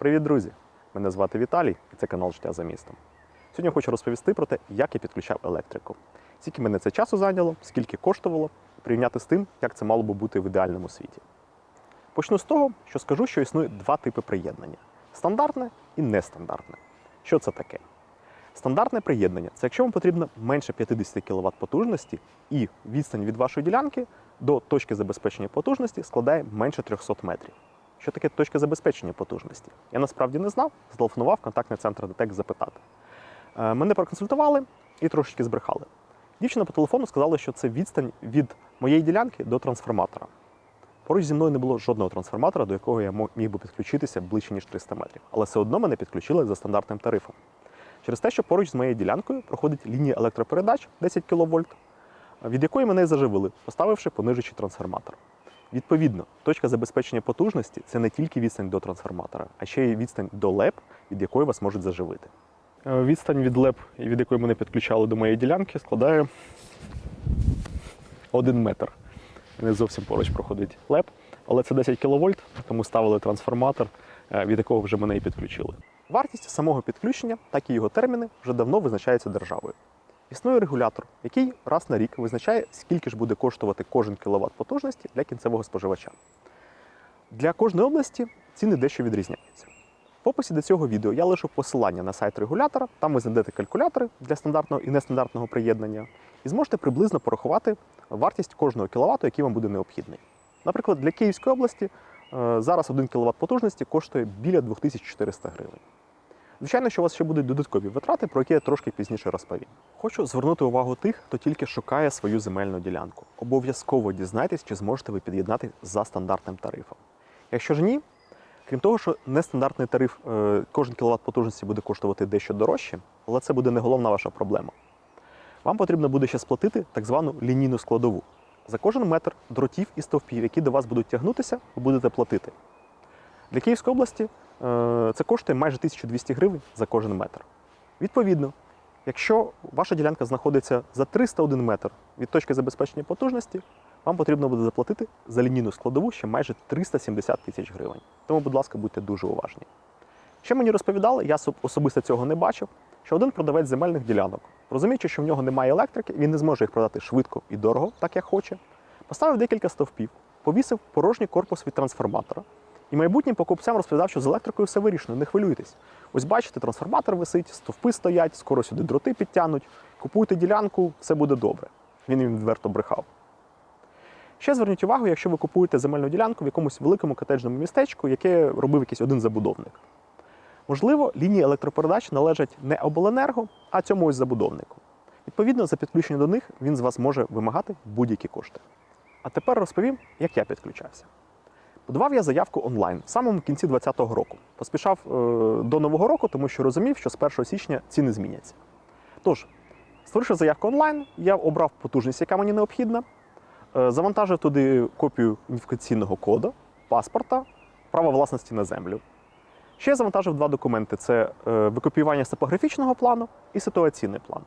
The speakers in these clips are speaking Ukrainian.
Привіт, друзі! Мене звати Віталій і це канал Життя за містом. Сьогодні хочу розповісти про те, як я підключав електрику. Скільки мене це часу зайняло, скільки коштувало, порівняти з тим, як це мало би бути в ідеальному світі. Почну з того, що скажу, що існує два типи приєднання: стандартне і нестандартне. Що це таке? Стандартне приєднання це якщо вам потрібно менше 50 кВт потужності і відстань від вашої ділянки до точки забезпечення потужності складає менше 300 метрів. Що таке точка забезпечення потужності? Я насправді не знав, зателефонував контактний центр ДТЕК запитати. Е, Мене проконсультували і трошечки збрехали. Дівчина по телефону сказала, що це відстань від моєї ділянки до трансформатора. Поруч зі мною не було жодного трансформатора, до якого я міг би підключитися ближче, ніж 300 метрів. Але все одно мене підключили за стандартним тарифом. Через те, що поруч з моєю ділянкою проходить лінія електропередач 10 кВт, від якої мене заживили, поставивши понижуючий трансформатор. Відповідно, точка забезпечення потужності це не тільки відстань до трансформатора, а ще й відстань до ЛЕП, від якої вас можуть заживити. Е, Відстань від ЛЕП, від якої мене підключали до моєї ділянки, складає 1 метр. Не зовсім поруч проходить ЛЕП, але це 10 кВт, тому ставили трансформатор, е, від якого вже мене і підключили. Вартість самого підключення, так і його терміни вже давно визначаються державою. Існує регулятор, який раз на рік визначає, скільки ж буде коштувати кожен кіловат потужності для кінцевого споживача. Для кожної області ціни дещо відрізняються. В описі до цього відео я лишу посилання на сайт регулятора, там ви знайдете калькулятори для стандартного і нестандартного приєднання, і зможете приблизно порахувати вартість кожного кіловату, який вам буде необхідний. Наприклад, для Київської області е, зараз 1 кВт потужності коштує біля 2400 гривень. Звичайно, що у вас ще будуть додаткові витрати, про які я трошки пізніше розповім. Хочу звернути увагу тих, хто тільки шукає свою земельну ділянку. Обов'язково дізнайтесь, чи зможете ви під'єднати за стандартним тарифом. Якщо ж ні, крім того, що нестандартний тариф, е, кожен кіловат потужності буде коштувати дещо дорожче, але це буде не головна ваша проблема. Вам потрібно буде ще сплатити так звану лінійну складову. За кожен метр дротів і стовпів, які до вас будуть тягнутися, ви будете платити. Для Київської області це коштує майже 1200 гривень за кожен метр. Відповідно, якщо ваша ділянка знаходиться за 301 метр від точки забезпечення потужності, вам потрібно буде заплатити за лінійну складову ще майже 370 тисяч гривень. Тому, будь ласка, будьте дуже уважні. Ще мені розповідали, я особисто цього не бачив, що один продавець земельних ділянок, розуміючи, що в нього немає електрики, він не зможе їх продати швидко і дорого, так як хоче, поставив декілька стовпів, повісив порожній корпус від трансформатора. І майбутнім покупцям розповідав, що з електрикою все вирішено, не хвилюйтесь. Ось бачите, трансформатор висить, стовпи стоять, скоро сюди дроти підтягнуть. Купуйте ділянку, все буде добре. Він їм відверто брехав. Ще зверніть увагу, якщо ви купуєте земельну ділянку в якомусь великому котеджному містечку, яке робив якийсь один забудовник. Можливо, лінії електропередач належать не обленерго, а цьому ось забудовнику. Відповідно, за підключення до них він з вас може вимагати будь-які кошти. А тепер розповім, як я підключався. Подавав я заявку онлайн в самому кінці 2020 року. Поспішав е, до нового року, тому що розумів, що з 1 січня ціни зміняться. Тож, створивши заявку онлайн, я обрав потужність, яка мені необхідна, е, завантажив туди копію ідентифікаційного коду, паспорта, право власності на землю. Ще я завантажив два документи: це е, викопіювання з плану і ситуаційний план.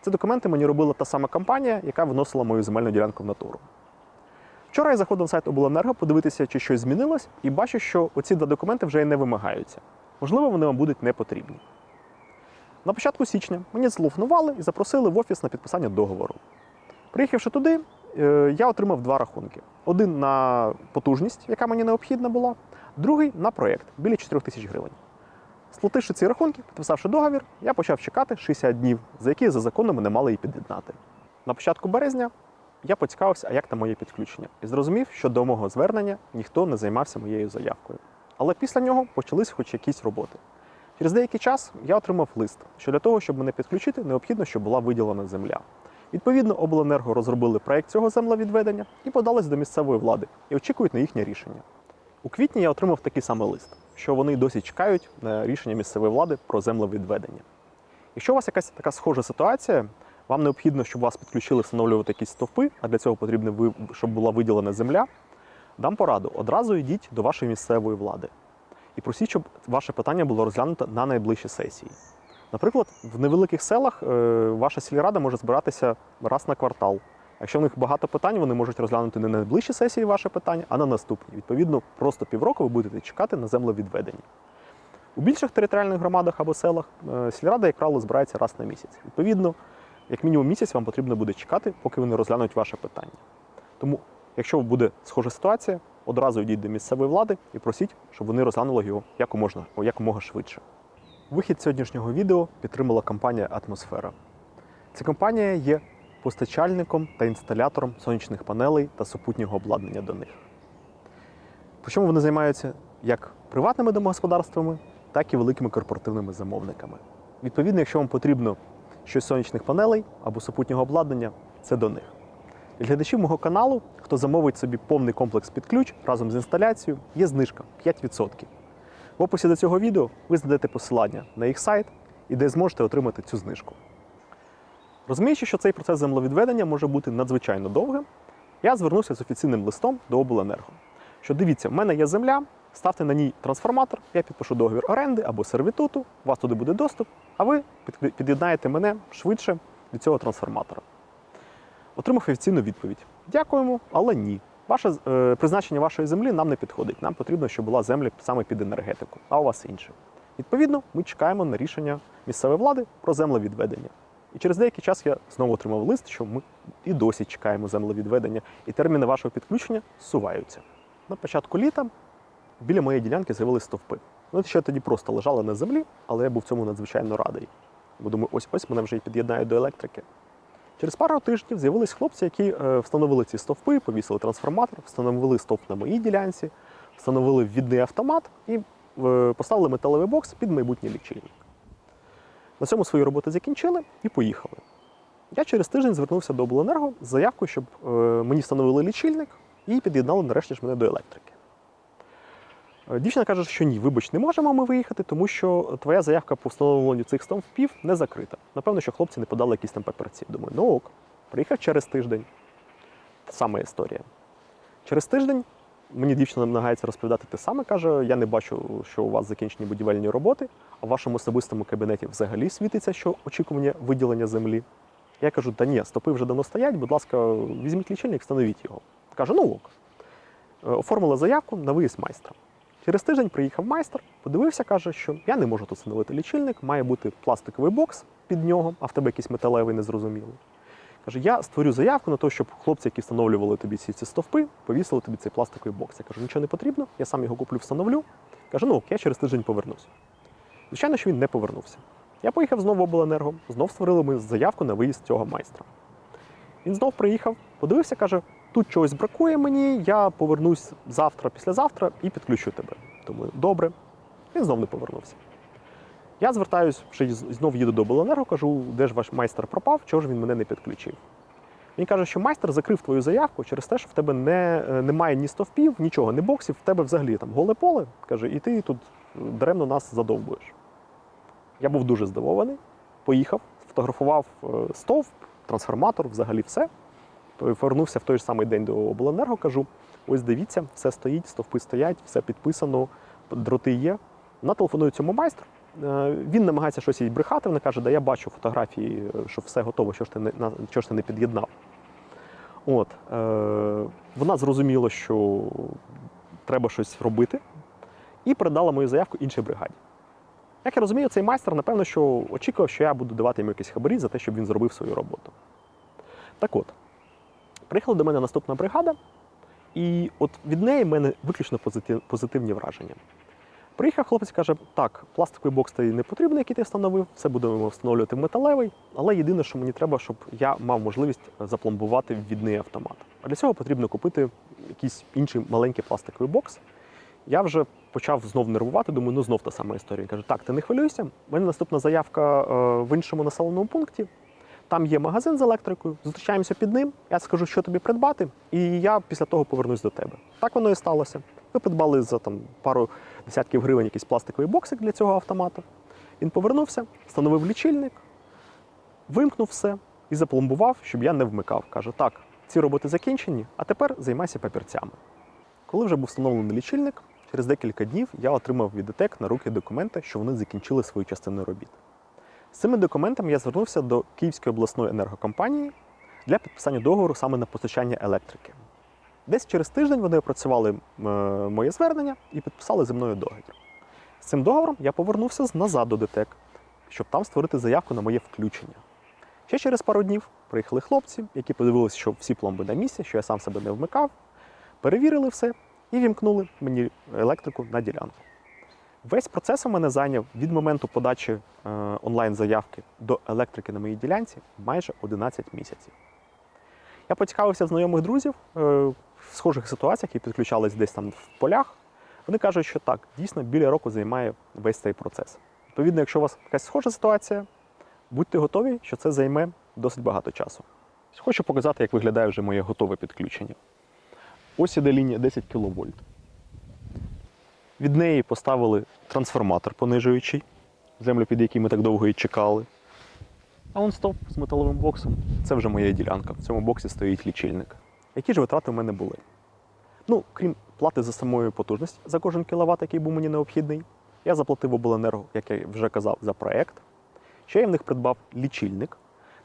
Ці документи мені робила та сама компанія, яка виносила мою земельну ділянку в натуру. Вчора я заходив на сайт обленерго подивитися, чи щось змінилось, і бачу, що оці два документи вже й не вимагаються. Можливо, вони вам будуть не потрібні. На початку січня мені зателефонували і запросили в офіс на підписання договору. Приїхавши туди, е, я отримав два рахунки: один на потужність, яка мені необхідна була, другий на проєкт біля 4 тисяч гривень. Сплативши ці рахунки, підписавши договір, я почав чекати 60 днів, за які за законом мене мали і під'єднати. На початку березня я поцікавився, а як там моє підключення, і зрозумів, що до мого звернення ніхто не займався моєю заявкою. Але після нього почались хоч якісь роботи. Через деякий час я отримав лист, що для того, щоб мене підключити, необхідно, щоб була виділена земля. Відповідно, обленерго розробили проект цього землевідведення і подались до місцевої влади і очікують на їхнє рішення. У квітні я отримав такий самий лист, що вони досі чекають на рішення місцевої влади про землевідведення. Якщо у вас якась така схожа ситуація, вам необхідно, щоб вас підключили встановлювати якісь стовпи, а для цього потрібно, щоб була виділена земля, дам пораду. Одразу йдіть до вашої місцевої влади і просіть, щоб ваше питання було розглянуто на найближчій сесії. Наприклад, в невеликих селах е, ваша сільрада може збиратися раз на квартал. Якщо в них багато питань, вони можуть розглянути не на найближчій сесії ваше питання, а на наступній. Відповідно, просто півроку ви будете чекати на землевідведення. У більших територіальних громадах або селах е, сільрада, як правило, збирається раз на місяць. Відповідно, як мінімум місяць вам потрібно буде чекати, поки вони розглянуть ваше питання. Тому, якщо буде схожа ситуація, одразу йдіть до місцевої влади і просіть, щоб вони розглянули його якомога, швидше. Вихід сьогоднішнього відео підтримала компанія Атмосфера. Ця компанія є постачальником та інсталятором сонячних панелей та супутнього обладнання до них. Причому вони займаються як приватними домогосподарствами, так і великими корпоративними замовниками. Відповідно, якщо вам потрібно щось сонячних панелей або супутнього обладнання, це до них. Для глядачів мого каналу, хто замовить собі повний комплекс під ключ разом з інсталяцією, є знижка 5%. В описі до цього відео ви знайдете посилання на їх сайт і де зможете отримати цю знижку. Розуміючи, що цей процес землевідведення може бути надзвичайно довгим, я звернувся з офіційним листом до обленерго. Що дивіться, в мене є земля, ставте на ній трансформатор, я підпишу договір оренди або сервітуту, у вас туди буде доступ, а ви під'єднаєте мене швидше від цього трансформатора. Отримав офіційну відповідь: Дякуємо, але ні. Ваше е, призначення вашої землі нам не підходить. Нам потрібно, щоб була земля саме під енергетику, а у вас інше. Відповідно, ми чекаємо на рішення місцевої влади про землевідведення. І через деякий час я знову отримав лист, що ми і досі чекаємо землевідведення, і терміни вашого підключення зсуваються. На початку літа біля моєї ділянки з'явились стовпи. Вони ще тоді просто лежали на землі, але я був цьому надзвичайно радий. Бо думаю, ось ось мене вже під'єднають до електрики. Через пару тижнів з'явились хлопці, які е, встановили ці стовпи, повісили трансформатор, встановили стовп на моїй ділянці, встановили ввідний автомат і е, поставили металевий бокс під майбутній лічильник. На цьому свої роботи закінчили і поїхали. Я через тиждень звернувся до обленерго з заявкою, щоб е, мені встановили лічильник і під'єднали нарешті ж мене до електрики. Е, Дівчина каже, що ні, вибач, не можемо ми виїхати, тому що твоя заявка по встановленню цих стовпів не закрита. Напевно, що хлопці не подали якісь там паперці. Думаю, ну ок, приїхав через тиждень. Та сама історія. Через тиждень мені дівчина намагається розповідати те саме, каже: я не бачу, що у вас закінчені будівельні роботи, а в вашому особистому кабінеті взагалі світиться, що очікування виділення землі. Я кажу, та ні, стопи вже давно стоять, будь ласка, візьміть лічильник, встановіть його. Каже, ну ок. Е, Оформила заявку на виїзд майстра. Через тиждень приїхав майстер, подивився, каже, що я не можу тут встановити лічильник, має бути пластиковий бокс під нього, а в тебе якийсь металевий незрозумілий. Каже, я створю заявку на те, щоб хлопці, які встановлювали тобі ці, ці стовпи, повісили тобі цей пластиковий бокс. Я кажу, нічого не потрібно, я сам його куплю, встановлю. Каже, ну ок, я через тиждень повернусь. Звичайно, що він не повернувся. Я поїхав знову в обленерго, знов створили ми заявку на виїзд цього майстра. Він знов приїхав, подивився, каже: тут чогось бракує мені, я повернусь завтра, післязавтра і підключу тебе. Думаю, добре. Він знов не повернувся. Я звертаюсь, ще знов їду до обленерго, кажу, де ж ваш майстер пропав, чого ж він мене не підключив. Він каже, що майстер закрив твою заявку через те, що в тебе не, е, немає ні стовпів, нічого, ні боксів, в тебе взагалі там голе поле. Каже, і ти тут е, даремно нас задовбуєш. Я був дуже здивований, поїхав, фотографував е, стовп, трансформатор, взагалі все. Повернувся в той ж самий день до обленерго, кажу: ось дивіться, все стоїть, стовпи стоять, все підписано, дроти є. Вона телефонує цьому майстру. Е, Він намагається щось їй брехати. Вона каже, да я бачу фотографії, що все готово, що ж ти не, чого ж ти не під'єднав. От, е, вона зрозуміла, що треба щось робити, і передала мою заявку іншій бригаді. Як я розумію, цей майстер, напевно, що очікував, що я буду давати йому якісь хабарі за те, щоб він зробив свою роботу. Так от, приїхала до мене наступна бригада, і от від неї в мене виключно позитив, позитивні враження. Приїхав хлопець каже: так, пластиковий бокс тобі не потрібен, який ти встановив, все будемо встановлювати металевий, але єдине, що мені треба, щоб я мав можливість запломбувати ввідний автомат. А для цього потрібно купити якийсь інший маленький пластиковий бокс. Я вже почав знов нервувати, думаю, ну знов та сама історія. Каже, так, ти не хвилюйся. У мене наступна заявка е, в іншому населеному пункті. Там є магазин з електрикою, зустрічаємося під ним. Я скажу, що тобі придбати, і я після того повернусь до тебе. Так воно і сталося. Ми придбали за там пару десятків гривень якийсь пластиковий боксик для цього автомата. Він повернувся, встановив лічильник, вимкнув все і запломбував, щоб я не вмикав. Каже, так, ці роботи закінчені, а тепер займайся папірцями. Коли вже був встановлений лічильник, через декілька днів я отримав від ДТЕК на руки документи, що вони закінчили свою частину робіт. З цими документами я звернувся до Київської обласної енергокомпанії для підписання договору саме на постачання електрики. Десь через тиждень вони опрацювали е, моє звернення і підписали зі мною договір. З цим договором я повернувся назад до ДТЕК, щоб там створити заявку на моє включення. Ще через пару днів приїхали хлопці, які подивилися, що всі пломби на місці, що я сам себе не вмикав, перевірили все і вімкнули мені електрику на ділянку. Весь процес у мене зайняв від моменту подачі е, онлайн-заявки до електрики на моїй ділянці майже 11 місяців. Я поцікавився в знайомих друзів е, в схожих ситуаціях, які підключались десь там в полях. Вони кажуть, що так, дійсно біля року займає весь цей процес. Відповідно, якщо у вас якась схожа ситуація, будьте готові, що це займе досить багато часу. Хочу показати, як виглядає вже моє готове підключення. Ось іде лінія 10 кВт. Від неї поставили трансформатор понижуючий, землю, під який ми так довго і чекали. А он стоп з металовим боксом. Це вже моя ділянка. В цьому боксі стоїть лічильник. Які ж витрати в мене були? Ну, крім плати за самою потужність за кожен кіловат, який був мені необхідний, я заплатив обленерго, як я вже казав, за проект. Ще я в них придбав лічильник.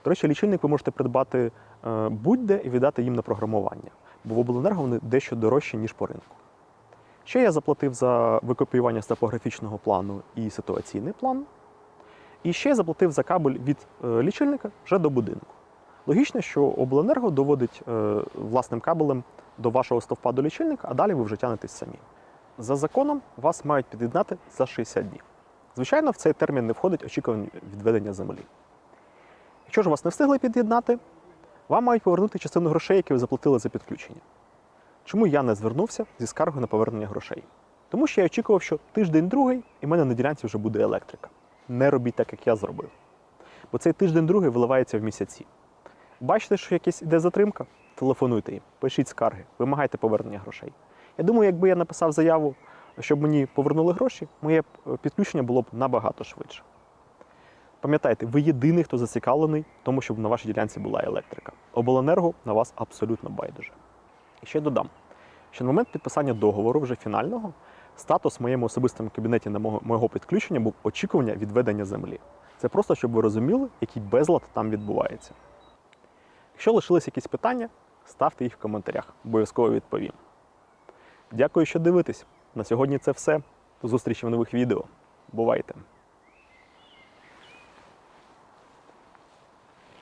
До речі, лічильник ви можете придбати е, будь-де і віддати їм на програмування, бо в обленерго вони дещо дорожчі, ніж по ринку. Ще я заплатив за викопіювання з топографічного плану і ситуаційний план. І ще я заплатив за кабель від е, лічильника вже до будинку. Логічно, що обленерго доводить е, власним кабелем до вашого стовпа до лічильника, а далі ви вже тянетесь самі. За законом вас мають під'єднати за 60 днів. Звичайно, в цей термін не входить очікування відведення землі. Якщо ж вас не встигли під'єднати, вам мають повернути частину грошей, які ви заплатили за підключення. Чому я не звернувся зі скаргою на повернення грошей? Тому що я очікував, що тиждень другий і в мене на ділянці вже буде електрика. Не робіть так, як я зробив. Бо цей тиждень другий виливається в місяці. Бачите, що якась іде затримка? Телефонуйте їм, пишіть скарги, вимагайте повернення грошей. Я думаю, якби я написав заяву, щоб мені повернули гроші, моє е, підключення було б набагато швидше. Пам'ятайте, ви єдиний, хто зацікавлений в тому, щоб на вашій ділянці була електрика. Обленерго на вас абсолютно байдуже. І ще додам, що на момент підписання договору, вже фінального, статус в моєму особистому кабінеті на мого підключення був очікування відведення землі. Це просто, щоб ви розуміли, який безлад там відбувається. Якщо лишились якісь питання, ставте їх в коментарях, обов'язково відповім. Дякую, що дивитесь. На сьогодні це все. До зустрічі в нових відео. Бувайте!